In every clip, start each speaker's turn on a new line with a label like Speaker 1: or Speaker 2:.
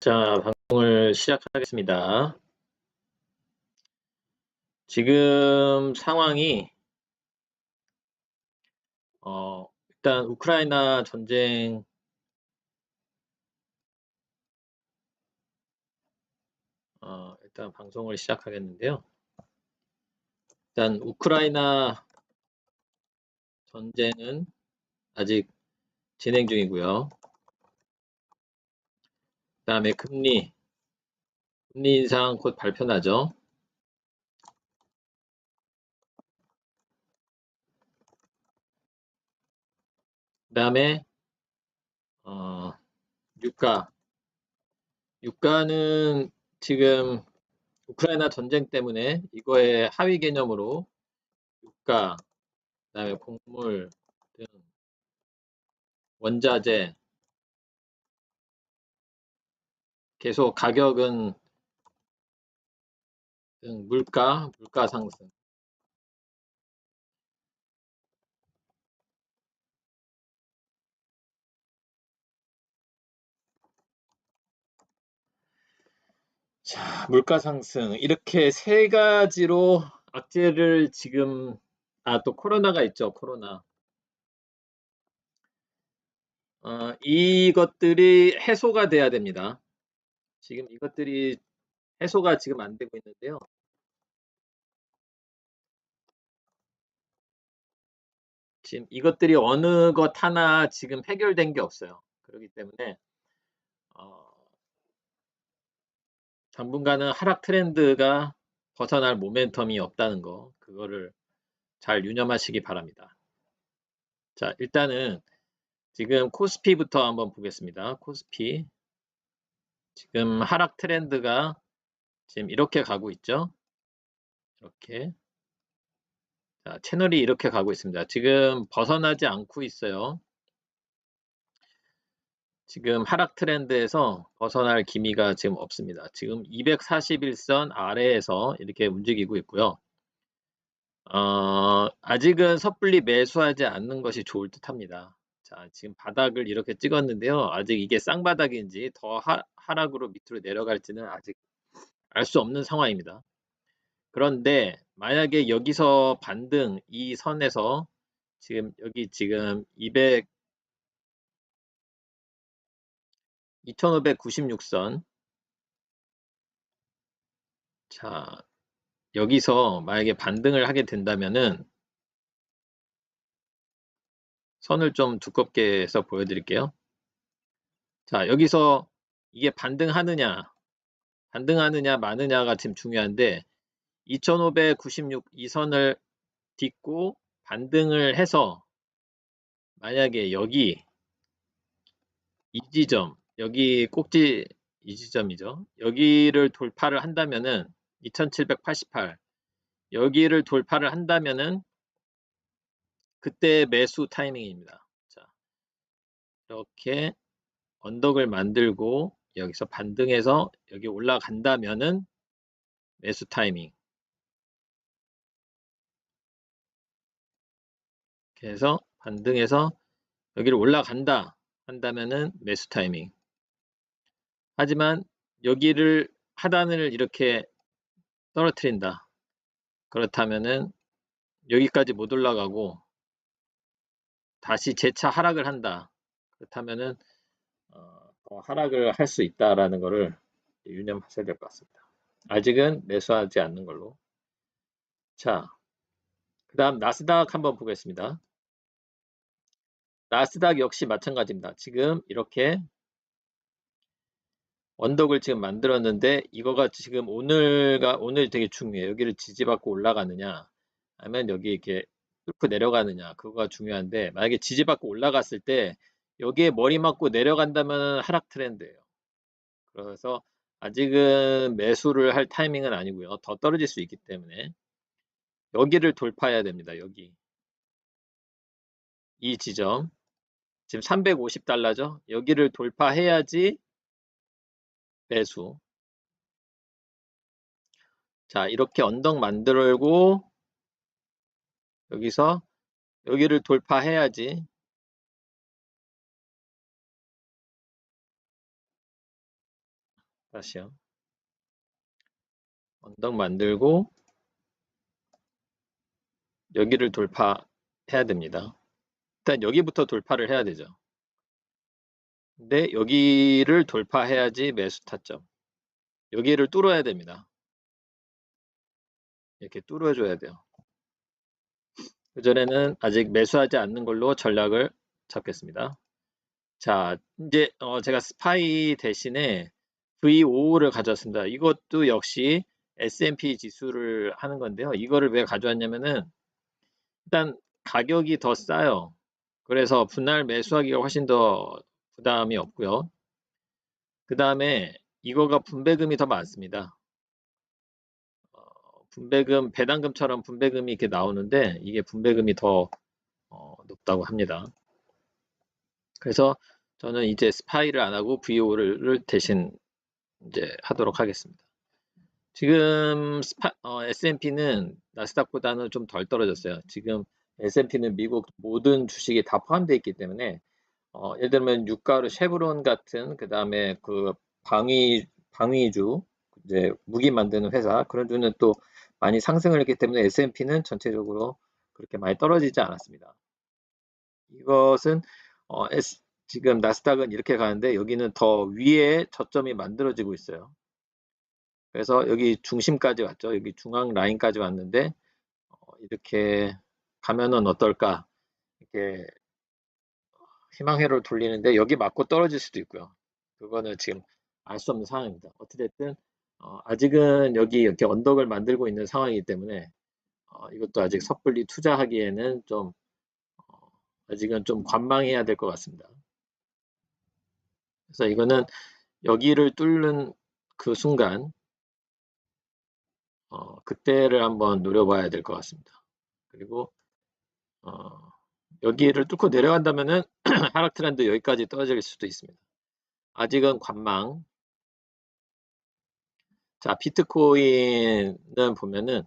Speaker 1: 자, 방송을 시작하겠습니다. 지금 상황이 어, 일단 우크라이나 전쟁 어, 일단 방송을 시작하겠는데요. 일단 우크라이나 전쟁은 아직 진행 중이고요. 그 다음에 금리, 금리 인상 곧 발표나죠. 그 다음에 어, 유가, 유가는 지금 우크라이나 전쟁 때문에 이거의 하위 개념으로 유가, 그 다음에 곡물 등 원자재 계속 가격은 등 물가, 물가 상승. 자, 물가 상승. 이렇게 세 가지로 악재를 지금 아 또 코로나가 있죠 코로나. 어, 이것들이 해소가 돼야 됩니다 지금 이것들이 해소가 지금 안 되고 있는데요 지금 이것들이 어느 것 하나 지금 해결된 게 없어요 그렇기 때문에 어, 당분간은 하락 트렌드가 벗어날 모멘텀이 없다는 거 그거를 잘 유념하시기 바랍니다. 자 일단은 지금 코스피부터 한번 보겠습니다. 코스피 지금 하락 트렌드가 지금 이렇게 가고 있죠. 이렇게 자, 채널이 이렇게 가고 있습니다. 지금 벗어나지 않고 있어요. 지금 하락 트렌드에서 벗어날 기미가 지금 없습니다. 지금 241선 아래에서 이렇게 움직이고 있고요. 어, 아직은 섣불리 매수하지 않는 것이 좋을 듯 합니다. 자, 지금 바닥을 이렇게 찍었는데요. 아직 이게 쌍바닥인지 더 하, 하락으로 밑으로 내려갈지는 아직 알 수 없는 상황입니다. 그런데 만약에 여기서 반등 이 선에서 지금 여기 지금 200 2596선 자 여기서 만약에 반등을 하게 된다면은 선을 좀 두껍게 해서 보여드릴게요. 자 여기서 이게 반등하느냐 반등하느냐 마느냐가 지금 중요한데 2596 이 선을 딛고 반등을 해서 만약에 여기 이 지점 여기 꼭지 이 지점이죠. 여기를 돌파를 한다면은 2788 여기를 돌파를 한다면은 그때 매수 타이밍입니다. 자, 이렇게 언덕을 만들고 여기서 반등해서 여기 올라간다면은 매수 타이밍. 그래서 반등해서 여기를 올라간다 한다면은 매수 타이밍. 하지만 여기를 하단을 이렇게 떨어뜨린다. 그렇다면은 여기까지 못 올라가고 다시 재차 하락을 한다. 그렇다면은 어, 하락을 할 수 있다라는 것을 유념하셔야 될 것 같습니다. 아직은 매수하지 않는 걸로. 자, 그 다음 나스닥 한번 보겠습니다. 나스닥 역시 마찬가지입니다. 지금 이렇게 언덕을 지금 만들었는데 이거가 지금 오늘가 오늘 되게 중요해요. 여기를 지지받고 올라가느냐 아니면 여기 이렇게 뚫고 내려가느냐 그거가 중요한데 만약에 지지받고 올라갔을 때 여기에 머리 맞고 내려간다면 하락 트렌드예요. 그래서 아직은 매수를 할 타이밍은 아니고요. 더 떨어질 수 있기 때문에 여기를 돌파해야 됩니다. 여기 이 지점 지금 350달러죠. 여기를 돌파해야지 배수 자 이렇게 언덕 만들고 여기서 여기를 돌파해야지 다시요. 언덕 만들고 여기를 돌파해야 됩니다. 일단 여기부터 돌파를 해야 되죠. 근데 여기를 돌파해야지 매수 타점. 여기를 뚫어야 됩니다. 이렇게 뚫어줘야 돼요. 그전에는 아직 매수하지 않는 걸로 전략을 잡겠습니다. 자, 이제 어 제가 스파이 대신에 V5를 가져왔습니다. 이것도 역시 S&P 지수를 하는 건데요. 이거를 왜 가져왔냐면은 일단 가격이 더 싸요. 그래서 분할 매수하기가 훨씬 더 부담이 없고요. 그 다음에 이거가 분배금이 더 많습니다. 어, 분배금, 배당금처럼 분배금이 이렇게 나오는데 이게 분배금이 더 어, 높다고 합니다. 그래서 저는 이제 스파이를 안 하고 VO를 대신 이제 하도록 하겠습니다. 지금 어, S&P는 나스닥보다는 좀 덜 떨어졌어요. 지금 S&P는 미국 모든 주식이 다 포함되어 있기 때문에 어, 예를 들면 유가로 쉐브론 같은 그 다음에 그 방위 방위주 이제 무기 만드는 회사 그런 주는 또 많이 상승을 했기 때문에 S&P는 전체적으로 그렇게 많이 떨어지지 않았습니다. 이것은 어, S, 지금 나스닥은 이렇게 가는데 여기는 더 위에 저점이 만들어지고 있어요. 그래서 여기 중심까지 왔죠. 여기 중앙 라인까지 왔는데 어, 이렇게 가면은 어떨까? 이렇게 희망회로를 돌리는데 여기 맞고 떨어질 수도 있고요. 그거는 지금 알 수 없는 상황입니다. 어찌됐든 어, 아직은 여기 이렇게 언덕을 만들고 있는 상황이기 때문에 어, 이것도 아직 섣불리 투자하기에는 좀 어, 아직은 좀 관망해야 될 것 같습니다. 그래서 이거는 여기를 뚫는 그 순간 어, 그때를 한번 노려봐야 될 것 같습니다. 그리고 어, 여기를 뚫고 내려간다면은 하락 트렌드 여기까지 떨어질 수도 있습니다. 아직은 관망. 자, 비트코인은 보면은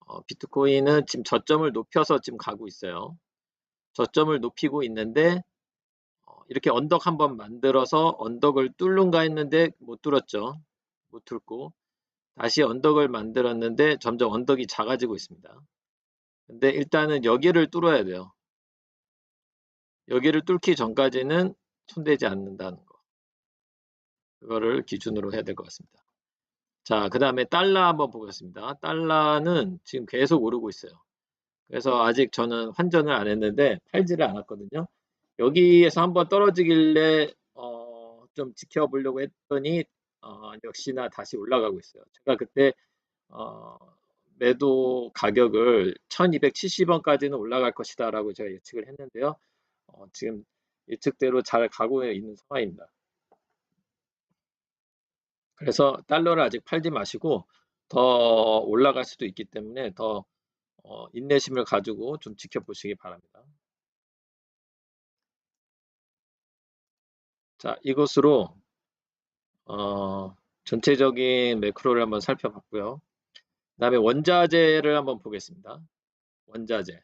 Speaker 1: 어, 비트코인은 지금 저점을 높여서 지금 가고 있어요. 저점을 높이고 있는데 어, 이렇게 언덕 한번 만들어서 언덕을 뚫는가 했는데 못 뚫었죠. 못 뚫고 다시 언덕을 만들었는데 점점 언덕이 작아지고 있습니다. 근데 일단은 여기를 뚫어야 돼요. 여기를 뚫기 전까지는 손대지 않는다는 거. 그거를 기준으로 해야 될 것 같습니다. 자, 그 다음에 달러 한번 보겠습니다. 달러는 지금 계속 오르고 있어요. 그래서 아직 저는 환전을 안 했는데 팔지를 않았거든요. 여기에서 한번 떨어지길래 어, 좀 지켜보려고 했더니 어, 역시나 다시 올라가고 있어요. 제가 그때 어, 매도 가격을 1270원까지는 올라갈 것이다 라고 제가 예측을 했는데요. 어, 지금 예측대로 잘 가고 있는 상황입니다. 그래서 달러를 아직 팔지 마시고 더 올라갈 수도 있기 때문에 더 어, 인내심을 가지고 좀 지켜보시기 바랍니다. 자, 이것으로 어, 전체적인 매크로를 한번 살펴봤고요. 다음에 원자재를 한번 보겠습니다. 원자재.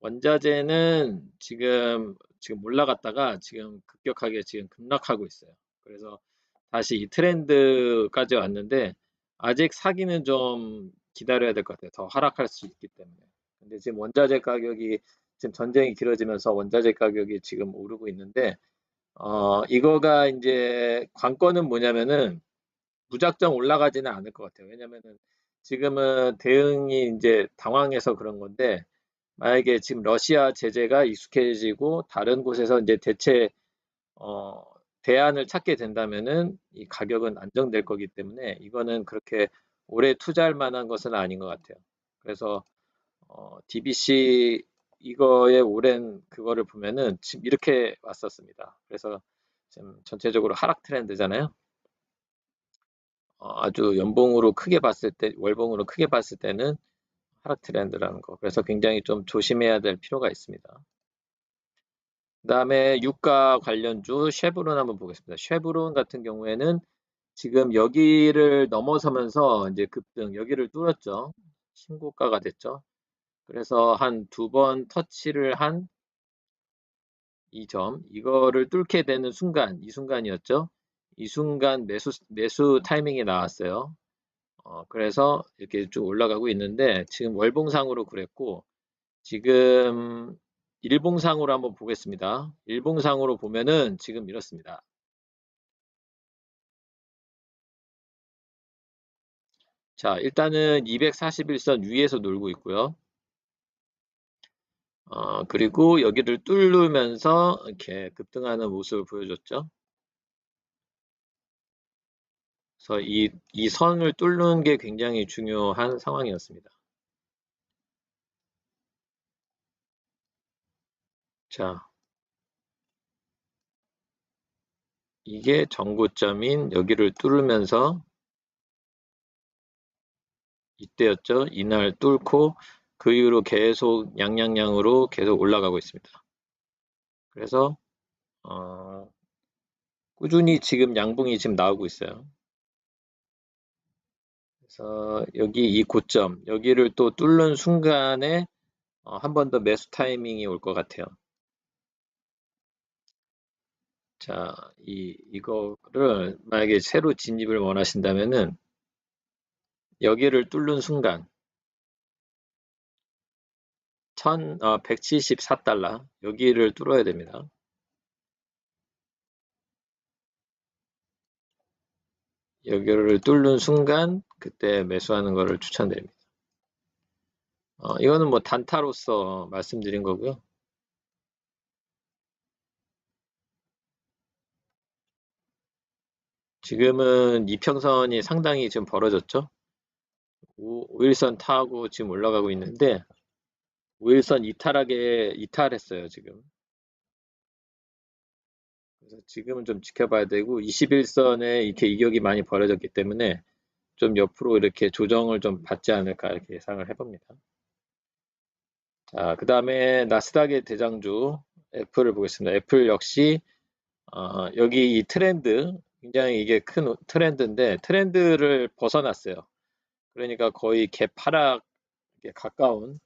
Speaker 1: 원자재는 지금 지금 올라갔다가 지금 급격하게 지금 급락하고 있어요. 그래서 다시 이 트렌드까지 왔는데 아직 사기는 좀 기다려야 될 것 같아요. 더 하락할 수 있기 때문에. 근데 지금 원자재 가격이 지금 전쟁이 길어지면서 원자재 가격이 지금 오르고 있는데 어 이거가 이제 관건은 뭐냐면은 무작정 올라가지는 않을 것 같아요. 왜냐면은 지금은 대응이 이제 당황해서 그런 건데 만약에 지금 러시아 제재가 익숙해지고 다른 곳에서 이제 대체 어, 대안을 찾게 된다면은 이 가격은 안정될 거기 때문에 이거는 그렇게 오래 투자할 만한 것은 아닌 것 같아요. 그래서 어, DBC 이거의 오랜 그거를 보면은 지금 이렇게 왔었습니다. 그래서 지금 전체적으로 하락 트렌드잖아요. 어, 아주 연봉으로 크게 봤을 때, 월봉으로 크게 봤을 때는 하락 트렌드라는 거. 그래서 굉장히 좀 조심해야 될 필요가 있습니다. 그 다음에 유가 관련주 쉐브론 한번 보겠습니다. 쉐브론 같은 경우에는 지금 여기를 넘어서면서 이제 급등, 여기를 뚫었죠. 신고가가 됐죠. 그래서 한 두 번 터치를 한 이 점, 이거를 뚫게 되는 순간, 이 순간이었죠. 이 순간 매수 매수 타이밍이 나왔어요. 어, 그래서 이렇게 쭉 올라가고 있는데 지금 월봉상으로 그랬고 지금 일봉상으로 한번 보겠습니다. 일봉상으로 보면은 지금 이렇습니다. 자, 일단은 241선 위에서 놀고 있고요. 어, 그리고 여기를 뚫으면서 이렇게 급등하는 모습을 보여줬죠. 그래서 이, 이 선을 뚫는 게 굉장히 중요한 상황이었습니다. 자, 이게 정고점인 여기를 뚫으면서 이때였죠. 이날 뚫고 그 이후로 계속 양양양으로 계속 올라가고 있습니다. 그래서 어, 꾸준히 지금 양봉이 지금 나오고 있어요. 그래서 여기 이 고점 여기를 또 뚫는 순간에 어, 한 번 더 매수 타이밍이 올 것 같아요. 자, 이 이거를 만약에 새로 진입을 원하신다면은 여기를 뚫는 순간 1 어, 174달러 여기를 뚫어야 됩니다. 여기를 뚫는 순간 그때 매수하는 것을 추천드립니다. 어, 이거는 뭐 단타로서 말씀드린 거고요. 지금은 이평선이 상당히 지금 벌어졌죠. 5 일선 타고 지금 올라가고 있는데 5일선 이탈하게 이탈했어요 지금 그래서 지금은 좀 지켜봐야 되고 21선에 이렇게 이격이 많이 벌어졌기 때문에 좀 옆으로 이렇게 조정을 좀 받지 않을까 이렇게 예상을 해봅니다. 자, 그 다음에 나스닥의 대장주 애플을 보겠습니다. 애플 역시 어, 여기 이 트렌드 굉장히 이게 큰 트렌드인데 트렌드를 벗어났어요. 그러니까 거의 갭 하락에 가까운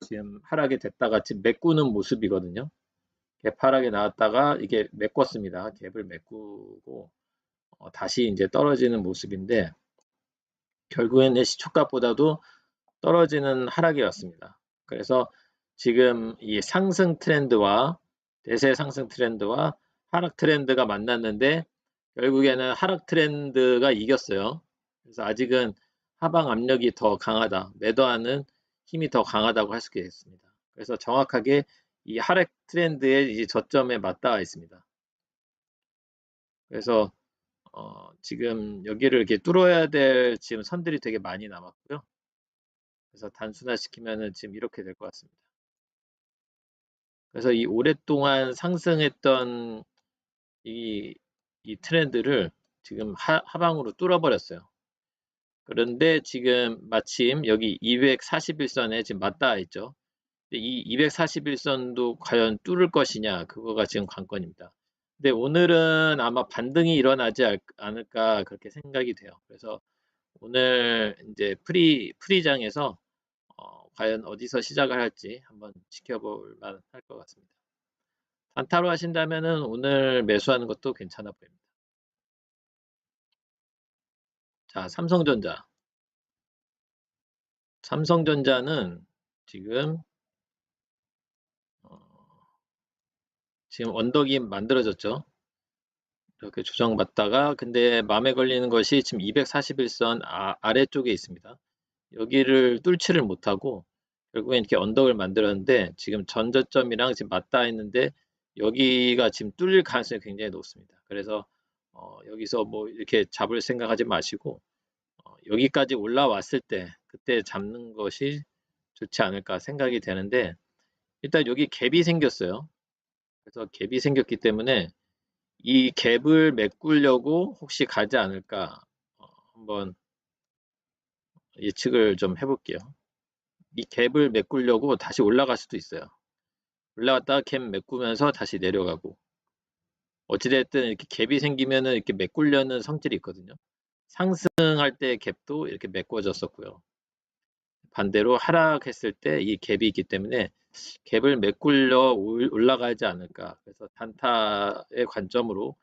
Speaker 1: 지금 하락이 됐다가 지금 메꾸는 모습이거든요. 갭 하락이 나왔다가 이게 메꿨습니다. 갭을 메꾸고 어, 다시 이제 떨어지는 모습인데 결국에는 시초값보다도 떨어지는 하락이 었습니다. 그래서 지금 이 상승 트렌드와 대세 상승 트렌드와 하락 트렌드가 만났는데 결국에는 하락 트렌드가 이겼어요. 그래서 아직은 하방 압력이 더 강하다. 매도하는 힘이 더 강하다고 할 수 있겠습니다. 그래서 정확하게 이 하락 트렌드의 이제 저점에 맞닿아 있습니다. 그래서 어, 지금 여기를 이렇게 뚫어야 될 지금 선들이 되게 많이 남았고요. 그래서 단순화 시키면은 지금 이렇게 될 것 같습니다. 그래서 이 오랫동안 상승했던 이, 이 트렌드를 지금 하, 하방으로 뚫어버렸어요. 그런데 지금 마침 여기 241선에 지금 맞닿아 있죠. 이 241선도 과연 뚫을 것이냐 그거가 지금 관건입니다. 근데 오늘은 아마 반등이 일어나지 않을까 그렇게 생각이 돼요. 그래서 오늘 이제 프리 프리장에서 어, 과연 어디서 시작을 할지 한번 지켜볼 만할 것 같습니다. 단타로 하신다면은 오늘 매수하는 것도 괜찮아 보입니다. 자, 삼성전자. 삼성전자는 지금 어, 지금 언덕이 만들어졌죠. 이렇게 조정받다가 근데 마음에 걸리는 것이 지금 241선 아, 아래쪽에 있습니다. 여기를 뚫지를 못하고 결국엔 이렇게 언덕을 만들었는데 지금 전저점이랑 지금 맞닿아 있는데 여기가 지금 뚫릴 가능성이 굉장히 높습니다. 그래서 어, 여기서 뭐 이렇게 잡을 생각하지 마시고 어, 여기까지 올라왔을 때 그때 잡는 것이 좋지 않을까 생각이 되는데 일단 여기 갭이 생겼어요. 그래서 갭이 생겼기 때문에 이 갭을 메꾸려고 혹시 가지 않을까 어, 한번 예측을 좀 해볼게요. 이 갭을 메꾸려고 다시 올라갈 수도 있어요. 올라갔다가 갭 메꾸면서 다시 내려가고 어찌됐든 이렇게 갭이 생기면은 이렇게 메꾸려는 성질이 있거든요. 상승할 때 갭도 이렇게 메꿔졌었고요. 반대로 하락했을 때 이 갭이 있기 때문에 갭을 메꿀려 올라가지 않을까. 그래서 단타의 관점으로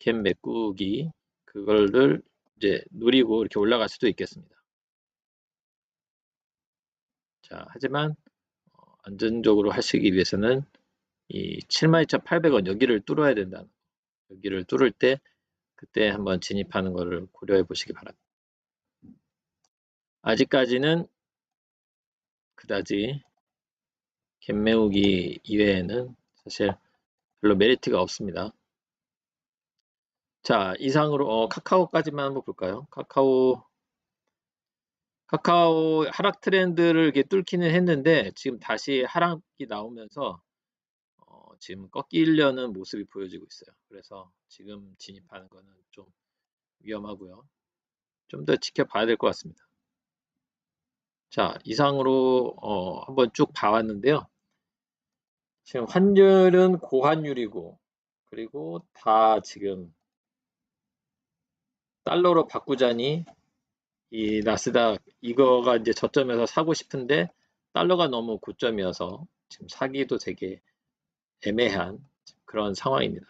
Speaker 1: 갭 메꾸기 그거를 이제 노리고 이렇게 올라갈 수도 있겠습니다. 자, 하지만 어, 안전적으로 하시기 위해서는 이 72,800원 여기를 뚫어야 된다는 여기를 뚫을 때 그때 한번 진입하는 것을 고려해 보시기 바랍니다. 아직까지는 그다지 갭 메우기 이외에는 사실 별로 메리트가 없습니다. 자, 이상으로 어, 카카오까지만 한번 볼까요? 카카오 카카오 하락 트렌드를 이렇게 뚫기는 했는데 지금 다시 하락이 나오면서 어, 지금 꺾이려는 모습이 보여지고 있어요. 그래서 지금 진입하는 거는 좀 위험하고요. 좀 더 지켜봐야 될 것 같습니다. 자, 이상으로 어, 한번 쭉 봐왔는데요. 지금 환율은 고환율이고 그리고 다 지금 달러로 바꾸자니 이 나스닥 이거가 이제 저점에서 사고 싶은데 달러가 너무 고점이어서 지금 사기도 되게 애매한 그런 상황입니다.